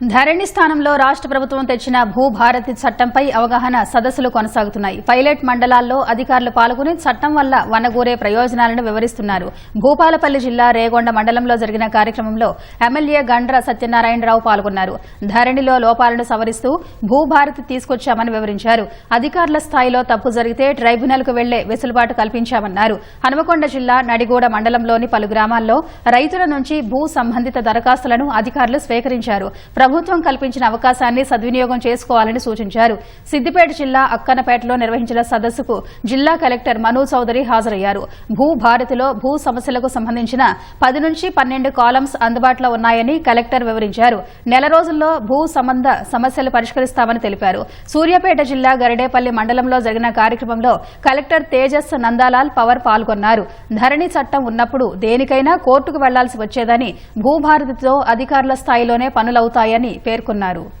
ధరణి స్థానంలో రాష్ట్ర ప్రభుత్వం తెచ్చిన భూభారతి చట్టంపై అవగాహన సదస్సులు కొనసాగుతున్నాయి. పైలట్ మండలాల్లో అధికారులు పాల్గొని చట్టం వల్ల వనగూరే ప్రయోజనాలను వివరిస్తున్నారు. భూపాలపల్లి జిల్లా రేగొండ మండలంలో జరిగిన కార్యక్రమంలో ఎమ్మెల్యే గండ్ర సత్యనారాయణరావు పాల్గొన్నారు. ధరణిలో లోపాలను సవరిస్తూ భూభారతి తీసుకొచ్చామని వివరించారు. అధికారుల స్థాయిలో తప్పు జరిగితే ట్రైబ్యునల్కు వెళ్ళే వెసులుబాటు కల్పించామన్నారు. హనుమకొండ జిల్లా నడిగూడ మండలంలోని పలు గ్రామాల్లో రైతుల నుంచి భూ సంబంధిత దరఖాస్తులను అధికారులు స్వీకరించారు. ప్రభుత్వం కల్పించిన అవకాశాన్ని సద్వినియోగం చేసుకోవాలని సూచించారు. సిద్దిపేట జిల్లా అక్కనపేటలో నిర్వహించిన సదస్సుకు జిల్లా కలెక్టర్ మను చౌదరి హాజరయ్యారు. భూ భారతిలో భూ సమస్యలకు సంబంధించిన పది నుంచి పన్నెండు కాలమ్స్ అందుబాటులో ఉన్నాయని కలెక్టర్ వివరించారు. నెల రోజుల్లో భూ సంబంధ సమస్యలు పరిష్కరిస్తామని తెలిపారు. సూర్యాపేట జిల్లా గరిడేపల్లి మండలంలో జరిగిన కార్యక్రమంలో కలెక్టర్ తేజస్ నందాలాల్ పవర్ పాల్గొన్నారు. ధరణి చట్టం ఉన్నప్పుడు దేనికైనా కోర్టుకు వెళ్ళాల్సి వచ్చేదని భూభారతితో అధికారుల స్థాయిలోనే పనులవుతాయని పేర్కొన్నారు.